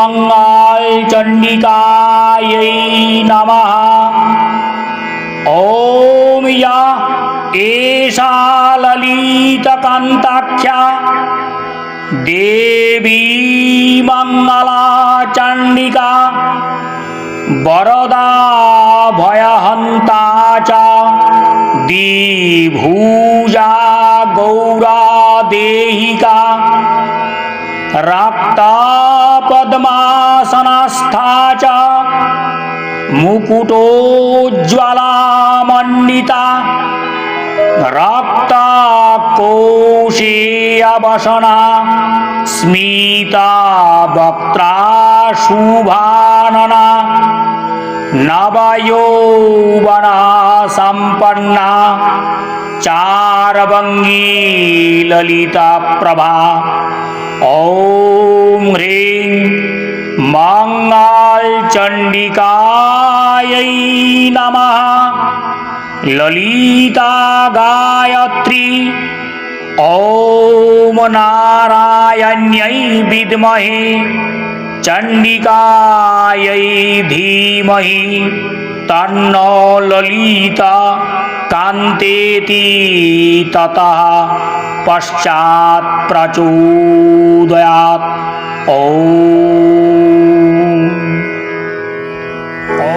গঙ্গায় চণ্ডিকাयै ॐ या एषा ललितकान्ताख्या देवी मङ्गला चण्डिका वरदा भयहन्ता च दिभूजा गौरा देहिका रक्तपद्मासनस्था च मुकुटोज्ज्वलामण्डिता रक्तकोशे अवसना स्मिता वक्त्रा शुभानना नवयौवना सम्पन्ना चारवङ्गी ललिताप्रभा ॐ ह्रीं मङ्गलचण्डिकायै नमः ललिता गायत्री ॐ नारायण्यै विद्महे चण्डिकायै धीमहि तन्नो ललिता कान्तेति ततः পশ্চাৎ প্রচোদয়াৎ ও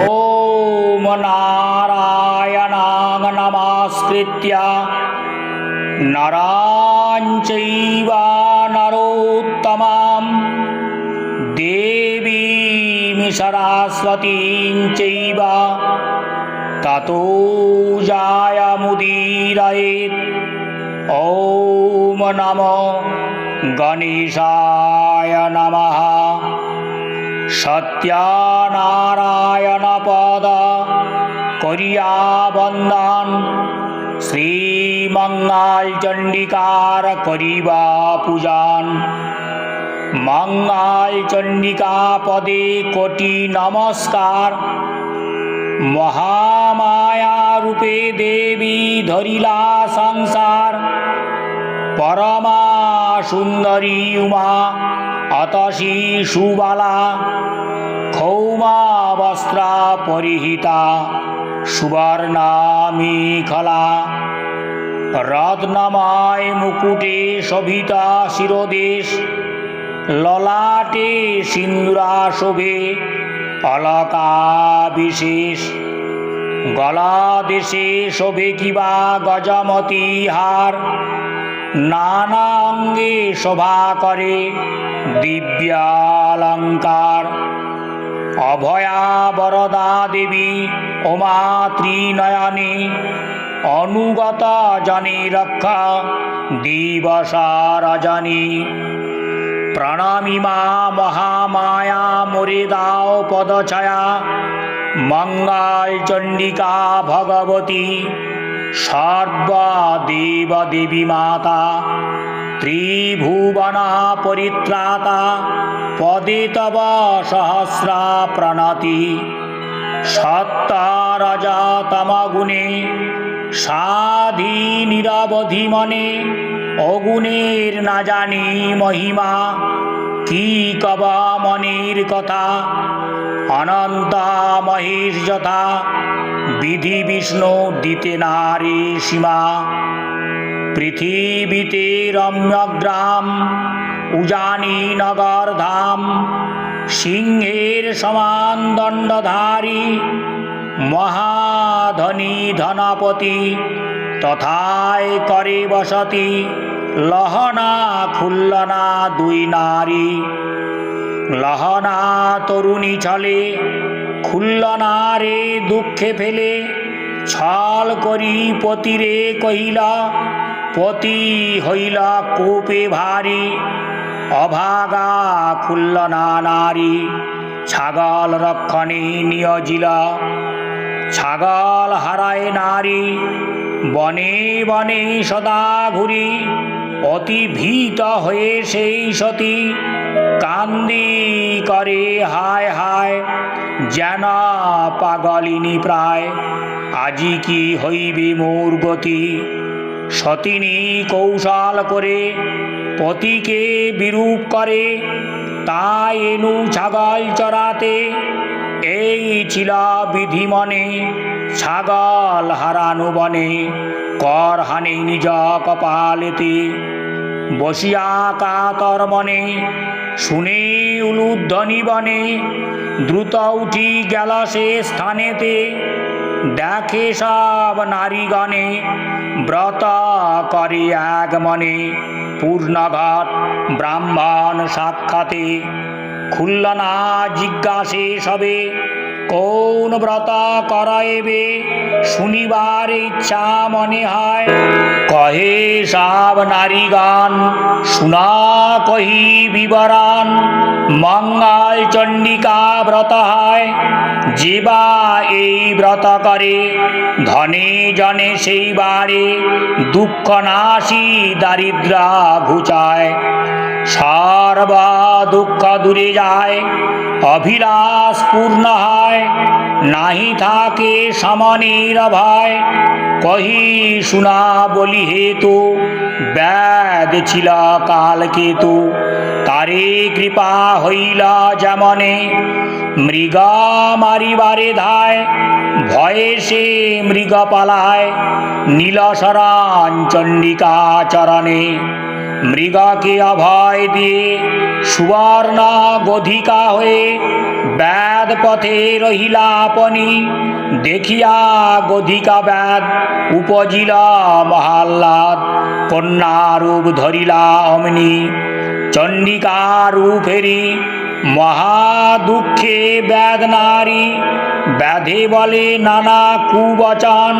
ওম নারায়ণাং নমস্কৃত্য নরাঞ্চৈবা নরোত্তমাম দেবীম সরস্বতীম চৈবা ততো জায়ামুদীরয়েৎ ॐ। নম গণেশা নম সত্যানারায়ণ পদ করিয়া বন্দন শ্রীমঙ্গল চণ্ডিকার করিবা পূজন মঙ্গল চণ্ডিকা পদে কোটি নমস্কার মহামায়া রূপে দেবী ধরিলা সংসার পরমা সুন্দরী উমা অতসী সুবালা ক্ষৌমা বস্ত্রা পরিহিতা সুবর্ণা মেখলা রত্নময় মুকুটে শোভিতা শিরদেশ, ললাটে সিন্দুরা শোভে অলকা বিশেষ গলা দেশে শোভে কিবা গজমতি হার নানা অঙ্গে শোভা করে দিব্যালঙ্কার। অভয়া বরদা দেবী ওমা ত্রিনয়নে অনুগত জনে রক্ষা দিবসা রজনী প্রণামী মা মহামায়া মোরে দাও পদছয়া। মঙ্গল চণ্ডিকা ভগবতী। সর্বদেব দেবী মাতা ত্রিভুবনা পরিত্রাতা পদে তব সহস্রা প্রণতি সত্তারজতমগুণে সাধি নিরবধি মনে অগুণের না জানি মহিমা, কি কব মনের কথা, অনন্ত মহেশ যথা বিধি বিষ্ণু দিতে নারী সীমা। পৃথিবীতে রম্যগ্রাম, উজানি নগর ধাম, সিংহের সমান দণ্ডধারী, মহাধনী ধনপতি, তথায় করে বসতি, লহনা খুল্লনা দুই নারী। লহনা তরুণী ছলে খুল্লনা রে দুঃখে ফেলে, ছল করি পতিরে কহিলা, পতি হইল কোপে ভারী, অভাগা খুল্লনা নারী, ছাগল রক্ষণে নিয়োজিল ছাগল হারায় নারী, বনে বনে সদা ঘুরি, অতি ভীত হয়ে সেই সতী, কান্দি করে হায় হায় যেন পাগলিনী প্রায়, আজি কি হইবে মোর গতি? সতিনী কৌশল করে পতিকে বিরূপ করে, তাই এনু ছাগল চড়াতে, এই ছিল বিধি মনে ছাগল হারানু বনে, কর হানি নিজ কপালেতে। বসিয়া কাতর মনে, শুনে উলুধ্বনি বনে দ্রুত উঠি গেল সে স্থানেতে। দেখে সব নারীগণে ব্রত করে এক মনে। পূর্ণঘট ব্রাহ্মণ সাক্ষাতে খুলল না জিজ্ঞাসে সবে কোন ব্রত করাইবে শুনিবার ইচ্ছা মনে হয় কহে সব নারীগণ শুনা কহি বিবরণ মঙ্গল চণ্ডিকা ব্রত হয় যে বা এই ব্রত করে ধনে জনে সেই বাড়ে দুঃখ নাশি দারিদ্রা ঘুচায় সর্ব দুঃখ দূরে যায় অভিলাষ পূর্ণ হয় নাহি থাকে সমনের ভয় কহি, শুনা বলি হেতু ব্যাদ ছিল কাল কেতু, তারে কৃপা হইল যেমনে। মৃগ মারিবারে ধায়, ভয়ে সে মৃগ পালায় নীলসরান চণ্ডিকা চরণে। মৃগকে অভয় দিয়ে সুবর্ণ গধিকা হয়ে ব্যাদ পথে রহিলা আপনি। দেখিয়া গধিকা ব্যাদ উপজিল মহাল্লাদ কন্যা রূপ ধরিলা অমনি। চণ্ডিকা রূপেরি মহা দুঃখে ব্যাদ নারী। ব্যাধে বলে নানা কুবচন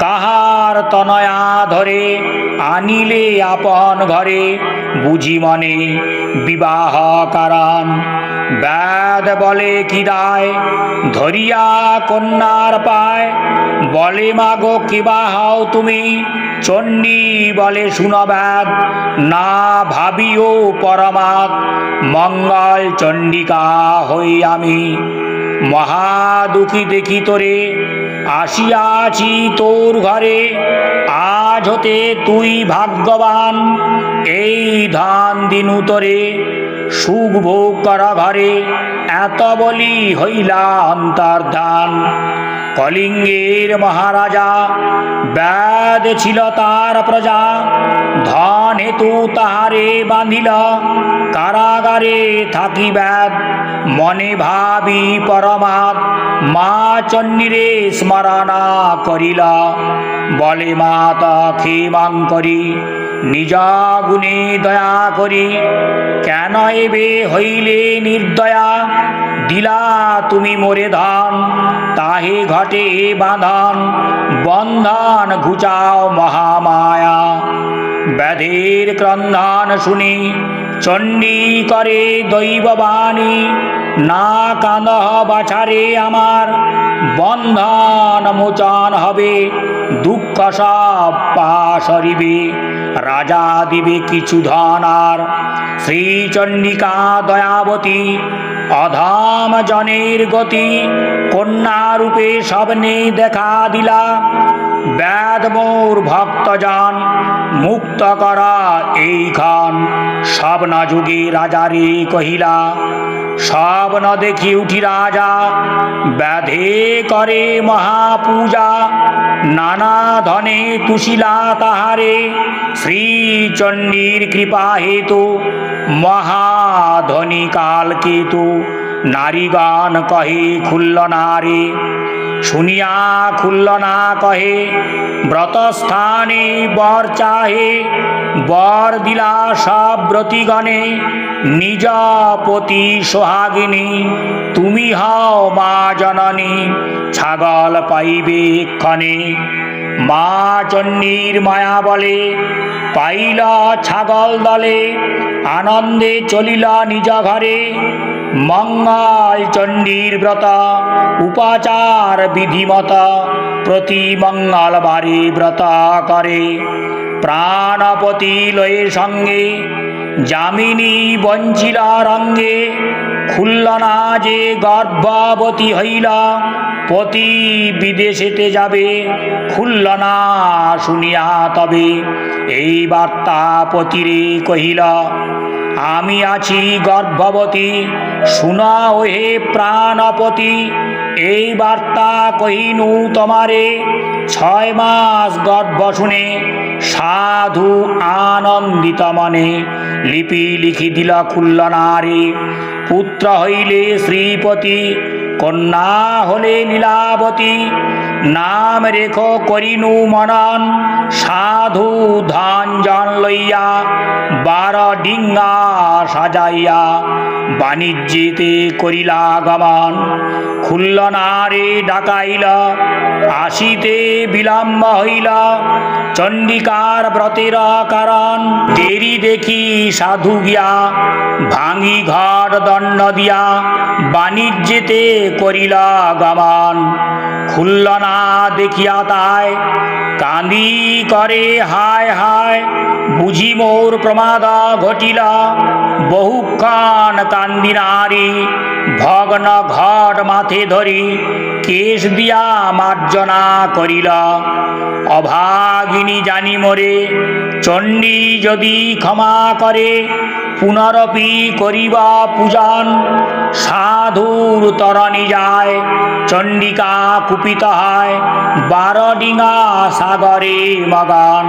কাহার তনয়া ধরে আনিলে আপন ঘরে। বুঝি মনে বিবাহ কারণ। ব্যাদ বলে কি দায়? ধরিয়া কন্যার পায়। বলে, মাগো কিবা হও তুমি? চণ্ডী বলে শুনব্যাদ না ভাবিও পরমাৎ মঙ্গল চণ্ডিকা হই আমি। মহা দুঃখী দেখি তোরে আসিয়াছি তোর ঘরে, আজ হতে তুই ভাগ্যবান। এই ধান দিনু তোরে, সুখ ভোগ করা ঘরে, এত বলি হইলা অন্তর্ধান কলিঙ্গের মহারাজা, ব্যাদ ছিল তার প্রজা। ধন হেতু তাহারে বাঁধিল, কারাগারে থাকি ব্যাদ। মনে ভাবি পরমাৎ মা চন্ডীরে স্মরণা করিল। বলে, মাতা, ক্ষেমাং করি, নিজ গুণে দয়া করি। কেন এবে হইলে নির্দয়া? দিলা তুমি মোরে ধন তাহে ঘটে বাঁধন, বন্ধন ঘুচাও মহামায়া। ব্যাধের ক্রন্দন শুনি, চণ্ডী করে দৈববাণী, না কাঁদহ বাছারে আমার, বন্ধন মোচন হবে, দুঃখ সব পাশরিবে রাজা দিবে কিছু ধন আর, শ্রীচণ্ডিকা দয়াবতী অধাম জনের গতি, কন্যারূপে স্বপ্নে দেখা দিলা। ব্যাদ মোর ভক্তজন, মুক্ত করা এইখান। স্বপ্ন যুগে রাজারে কহিলা স্বপ্ন দেখি উঠি রাজা, ব্যাধে করে মহাপূজা, নানা ধনে তুশিলা তাহারে, শ্রীচণ্ডীর কৃপা হেতু মহাধনী কাল কেতু নারীগণ কহে খুল্ল নারে। শুনিয়া খুল্ল না কহে, ব্রতস্থানে বর চাহে, বর দিলা সব ব্রতিগণে, নিজ পতি সোহাগিনী, তুমি হও মা জননী, ছাগল পাইবে ক্ষণে মা চণ্ডীর মায়া বলে, পাইল ছাগল দলে, আনন্দে চলিল নিজ ঘরে। মঙ্গল চণ্ডীর ব্রত, উপাচার বিধিমত, প্রতি মঙ্গলবারে ব্রত করে। প্রাণপতি লয়ে সঙ্গে, যামিনী বঞ্চিলা রঙ্গে খুলল না যে গর্ভবতী হইলা, পতি বিদেশেতে যাবে খুলল না শুনিয়া তবে, এই বার্তা পতিরে কহিল আমি আছি গর্ভবতী শুনা ওহে প্রাণপতি। এই বার্তা কহিনু তোমারে, ছয় মাস গর্ভ শুনে সাধু আনন্দিত মনে লিপি লিখি দিল খুল্লনারে। পুত্র হইলে শ্রীপতি কন্যা হলে লীলাবতী নাম রেখ করিনু মনন, সাধু ধন জন লইয়া, বার ডিঙ্গা সাজাইয়া, বাণিজ্যেতে করিলা গমন। খুল্লনারে ডাকাইল আসিতে বিলম্ব হইল, চণ্ডিকার ব্রতের কারণ। দেরি দেখি সাধু গিয়া, ভাঙি ঘর দণ্ড দিয়া, বাণিজ্যেতে করিল গমান খুলল না দেখিয়া তাই কান্দি করে, হায় হায়, বুঝি মোর প্রমাদা ঘটিলা। বহুক্ষণ কান্দি নারী, ভগ্ন ঘট মাথে ধরি কেশ দিয়া মার্জনা করিল। অভাগিনী জানি মোরে, চণ্ডী যদি ক্ষমা করে, পুনরপি করিবা পূজন। সাধুর তরণী যায়, চণ্ডিকা কুপিত হয়, বারডিঙা সাগরে মগন।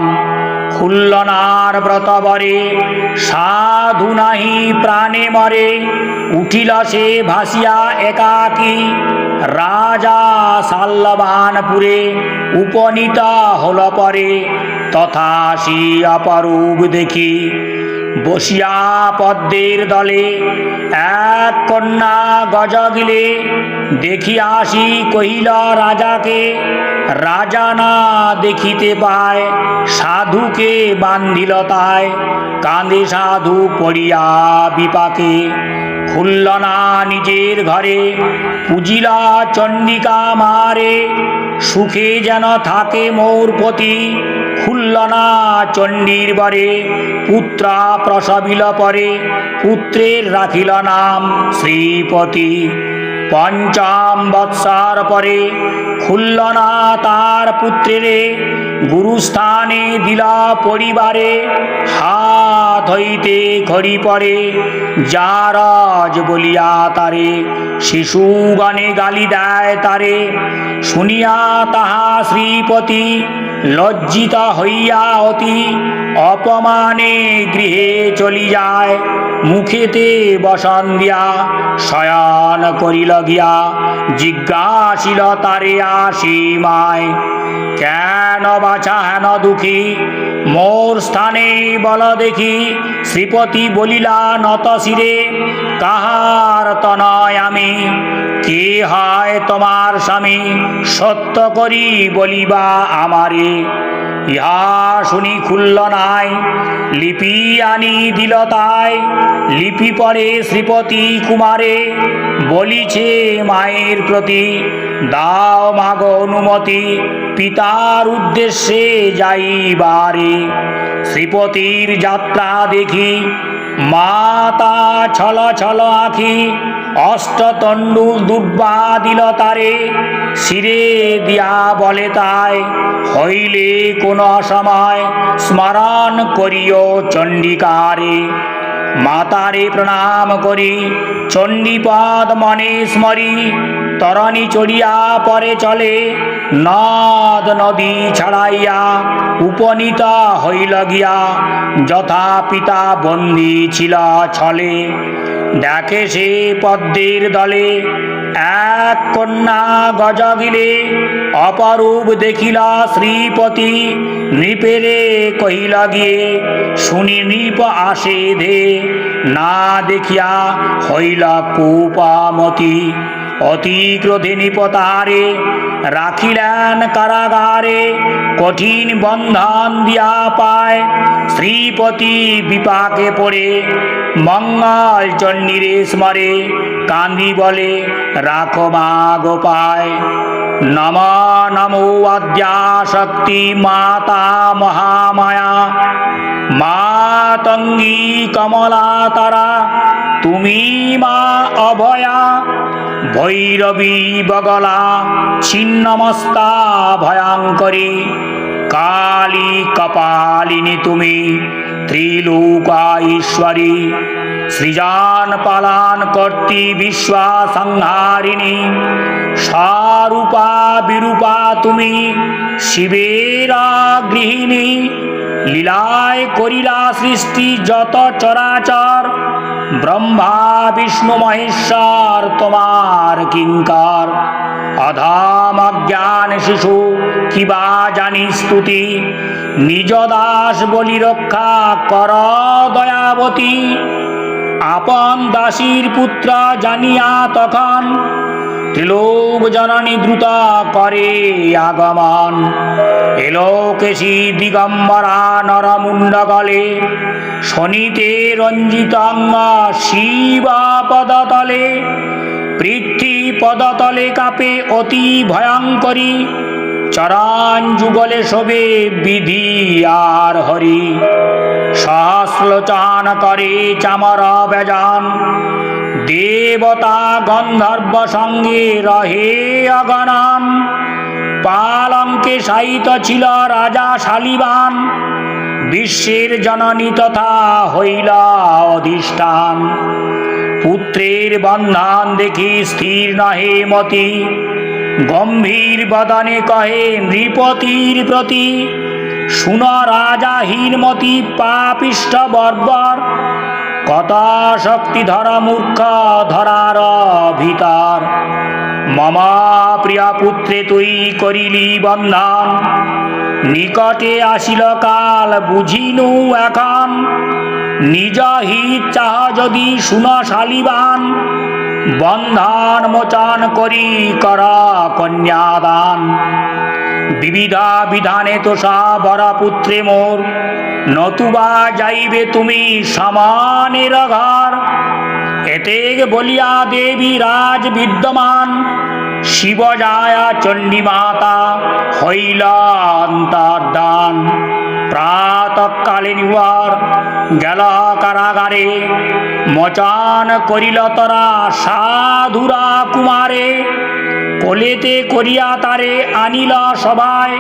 খুল্লনার ব্রতবরে সাধু নাহি প্রাণে মরে, উঠিল সে ভাসিয়া একাকী। রাজা সাল্লবানপুরে উপনীত হল পরে, তথা সি অপরূপ দেখি। বসিয়া পদ্মের দলে এক কন্যা গজগিলে দেখি আসি কহিল, রাজাকে, রাজা না দেখিতে পায়, সাধুকে বান্ধিল তাই, কাঁদে সাধু পড়িয়া বিপাকে, খুলল না নিজের ঘরে, পুজিলা চণ্ডিকা মারে সুখে যেন থাকে মোর পতি, খুল্লনা চণ্ডীর বরে, পুত্রা প্রসবিল পরে, পুত্রের রাখিল নাম শ্রীপতি। পঞ্চাম বৎসার পরে খুলল না তার পুত্রেরে গুরুস্থানে দিলা পরিবারে। হাত হইতে ঘড়ি পড়ে যারজ বলিয়া তারে। শিশুগণে গালি দেয় তারে। শুনিয়া তাহা শ্রীপতি লজ্জিত হইয়া অতি। অপমানে গৃহে চলি যায়, মুখেতে বসন দিয়া, শয়ন করিল গিয়া, জিজ্ঞাসিল তারে আসি মায়, কেন বাছা হেন দুঃখী? মোর স্থানে বল দেখি, শ্রীপতি বলিলা, নত শিরে, কাহার তনয় আমি, কে হয় তোমার স্বামী? সত্য করি বলিবা আমারে। ইহা শুনি খুলল নাই, লিপি আনি দিল তাই, লিপি পরে শ্রীপতি কুমারে বলিছে মায়ের প্রতি, দাও মাগ অনুমতি, পিতার উদ্দেশ্যে যাইবারে শ্রীপতির যাত্রা দেখি, মাতা ছল ছল আখি অষ্টতণ্ডু দুর্বা দিল তারে শিরে দিয়া বলে তাই, হইলে কোন সময় স্মরণ করিও চণ্ডিকারে। মাতারে প্রণাম করি, চণ্ডীপদ মনে স্মরি, তরণী চড়িয়া পরে চলে, নদ নদী ছাড়াইয়া উপনীত হইল গিয়া, যথা পিতা বন্দী ছিল ছলে। দেখে সে পদ্মের দলে। এক কন্যা গজগিলে, অপরূপ দেখিলা শ্রীপতি। নৃপেরে কহিল গিয়ে, শুনি নৃপ আসে ধে না দেখিয়া হইল কুপামতি। অতি ক্রোধে নিপতারে রাখিলেন কারাগারে কঠিন বন্ধন দিয়া পায়। শ্রীপতি বিপাকে পড়ে, মঙ্গল চণ্ডীরে স্মরে কান্দি বলে, রাখো মা গোপায় নম নমো শক্তি মাতা মহামায়া। মাতঙ্গী কমলা তারা তুমি মা অভয়া, ভৈরবী বগলা, ছিন্নমস্তা ভয়ঙ্করী, কালী কপালিনী তুমি, ত্রিলোকা ঈশ্বরী সৃজান পালান কর্তি বিশ্বা সংহারিণী সারূপা বিরূপা তুমি, শিবের গৃহিণী লীলায় করিলা সৃষ্টি যত চরাচর, ব্রহ্মা, বিষ্ণু, মহেশ্বর, তোমার কিঙ্কর। অধাম অজ্ঞান শিশু কিবা জানি স্তুতি? নিজ দাস বলি রক্ষা কর দয়াবতী। আপন দাসীর পুত্র জানিয়া তখন ত্রিলোক জননী দ্রুত করে আগমন এলোকেশী দিগম্বরা নরমুণ্ড গলে শনিতে রঞ্জিত অঙ্গ শিব পদতলে পৃথ্বী পদতলে কাপে অতি ভয়ঙ্করী চরণ যুগলে শোবে বিধি আর হরি। সহস্রলোচন করে চামর বেজান দেবতা গন্ধর্ব সঙ্গে রহে অগণন। পালঙ্কে সাহিত ছিল রাজা শালিবান। বিশ্বের জননী তথা হইল অধিষ্ঠান। পুত্রের বন্ধন দেখি স্থির নহে মতি। গম্ভীর বদনে কহে নৃপতির প্রতি, শুন রাজাহীনমতি পাপিষ্ট বর্বর। কত শক্তি ধর মূর্খ ধরার ভিতর মম প্রিয় পুত্রে তুই করিলি বন্ধন। নিকটে আসিল কাল, বুঝিনু এখন। নিজ হিত চাহ যদি শুন শালিবান, বন্ধন মোচন করি কর কন্যাদান। বিবিধা বিধানে তো বর পুত্রে মোর। নতুবা যাইবে তুমি সমানের ঘর এতে বলিয়া দেবী রাজ বিদ্যমান, শিব যায়া চণ্ডী মাতা হইল অন্তর্দান প্রাতকালে নিবার গেল কারাগারে, মচান করিল তরা সাধুরা কুমারে। কোলেতে করিয়া তারে আনিল সবাই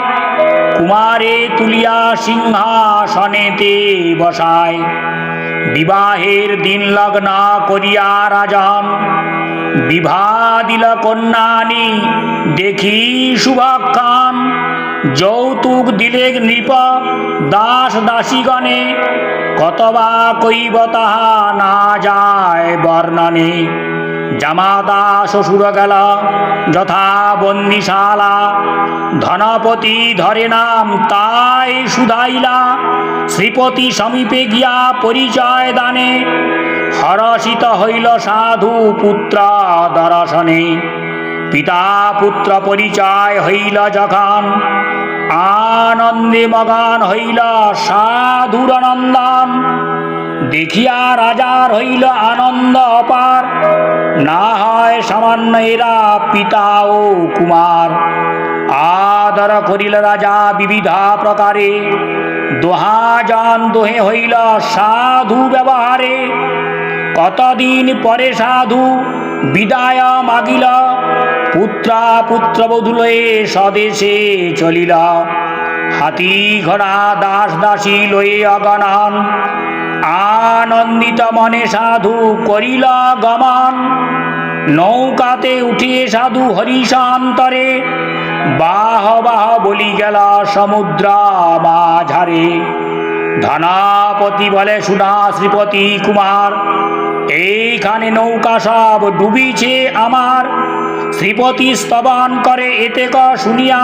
কুমারে তুলিয়া সিংহাসনেতে বসায়। বিবাহের দিন লগ্ন করিয়া রাজন বিবাহ দিল কন্যানি, দেখি শুভক্ষণ যৌতুক দিলে নৃপ দাস দাসীগণে, কতবা কইব তাহা না যায় বর্ণনে। শ্বশুর গেল, যথা বন্দিশালা। ধনপতি ধরে নাম তাই সুধাইলা শ্রীপতি সমীপে গিয়া পরিচয় দানে। হরষিত হইল সাধু পুত্র দর্শনে। পিতা পুত্র পরিচয় হইল যখন। আনন্দে মগান হইল সাধুর নন্দন। দেখিয়া রাজার হইল আনন্দ অপার। না হয় সামান্য এরা পিতা ও কুমার। আদর করিল রাজা বিবিধা প্রকারে। দোহাজন দোহে হইল সাধু ব্যবহারে। কতদিন পরে সাধু বিদায় মাগিল। পুত্রা পুত্রবধূ লয়ে স্বদেশে চলিল। হাতি ঘোড়া দাস দাসী লয়ে অগণন। আনন্দিত মনে সাধু করিল গমন। নৌকাতে উঠিয়ে সাধু হরিশান্তরে, বাহ বাহ বলি গেল সমুদ্র মাঝারে। ধনাপতি বলে সুনা শ্রীপতি কুমার, এইখানে নৌকা সব ডুবিছে আমার। শ্রীপতি স্তবন করে, এতে ক শুনিয়া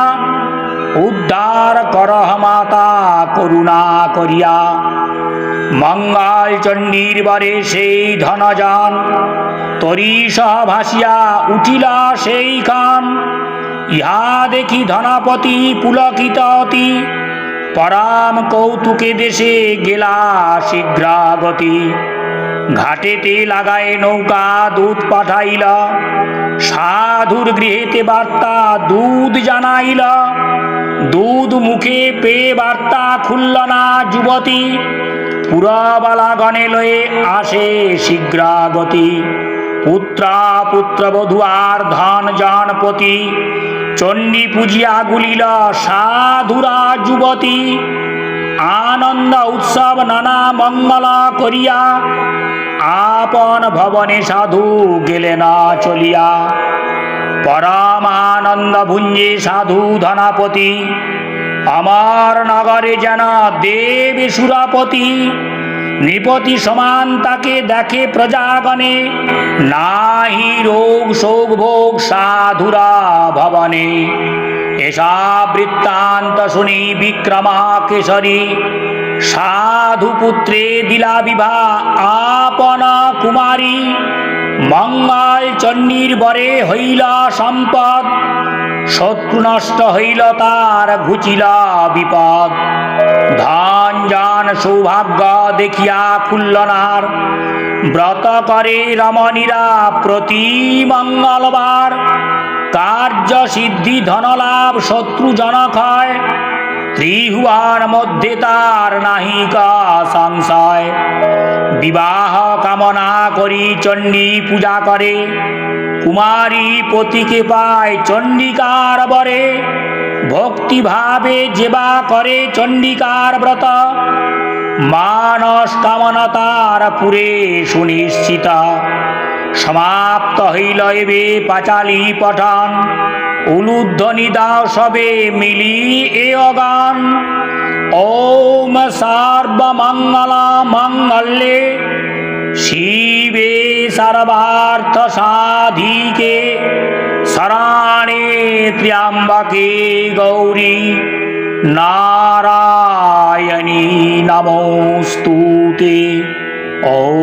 উদ্ধার করহ মাতা, করুণা করিয়া। মঙ্গল চণ্ডীর বারে সেই ধনজান তরি সহ ভাসিয়া উঠিলা সেই খান ইহা দেখি ধনপতি পুলকিত অতি, পরাম কৌতুকে দেশে গেলা শীঘ্রাগতি। ঘাটেতে লাগায় নৌকা দুধ পাঠাইল। সাধুর গৃহেতে বার্তা দুধ জানাইল। দুধ মুখে পেয়ে বার্তা খুলল না যুবতী। পুরবালা গণে লয়ে আসে শীঘ্রাগতি। পুত্রা পুত্রবধূ আর ধন জানপতি। চণ্ডী পূজিয়া গুলিল সাধুরা যুবতী। আনন্দ, উৎসব, নানা মঙ্গল করিয়া আপন ভবনে সাধু গেলে না চলিয়া। পরমানন্দ ভুঞ্জে সাধু ধনাপতি, আমার নগরে যেন দেব সুরাপতি, নৃপতি সমান তাকে দেখে প্রজাগণে, নাহি রোগ, শোক, ভোগ, সাধুরা ভবনে। এসব বৃত্তান্ত শুনি বিক্রমা কেশরী সাধু পুত্রে দিলা বিভা আপন কুমারী। মঙ্গল চণ্ডীর বরে হইল সম্পদ। শত্রু নষ্ট হইল তার ঘুচিল বিপদ। ধন জন সৌভাগ্য দেখিয়া খুল্লনার ব্রত করে রমণীরা প্রতি মঙ্গলবার। কার্য সিদ্ধি ধনলাভ শত্রু জনক হয়। ত্রিভুয়ার মধ্যে তার নাহিকা সংশয়। বিবাহ কামনা করি চণ্ডী পূজা করে। কুমারী পতিকে পায় চণ্ডিকার বরে। ভক্তিভাবে যেবা করে চণ্ডিকার ব্রত। মানস কামনা তার পুরে সুনিশ্চিত। সমাপ্ত হইল এবে পাঁচালী পঠন। উলুধ্বনি দাও সবে মিলি এ অগান। ওম সর্বমঙ্গল মঙ্গলে শিবে সর্বার্থ সাধিকে। শরণে ত্র্যম্বকে গৌরী। নারায়ণী নমস্তুতে। ও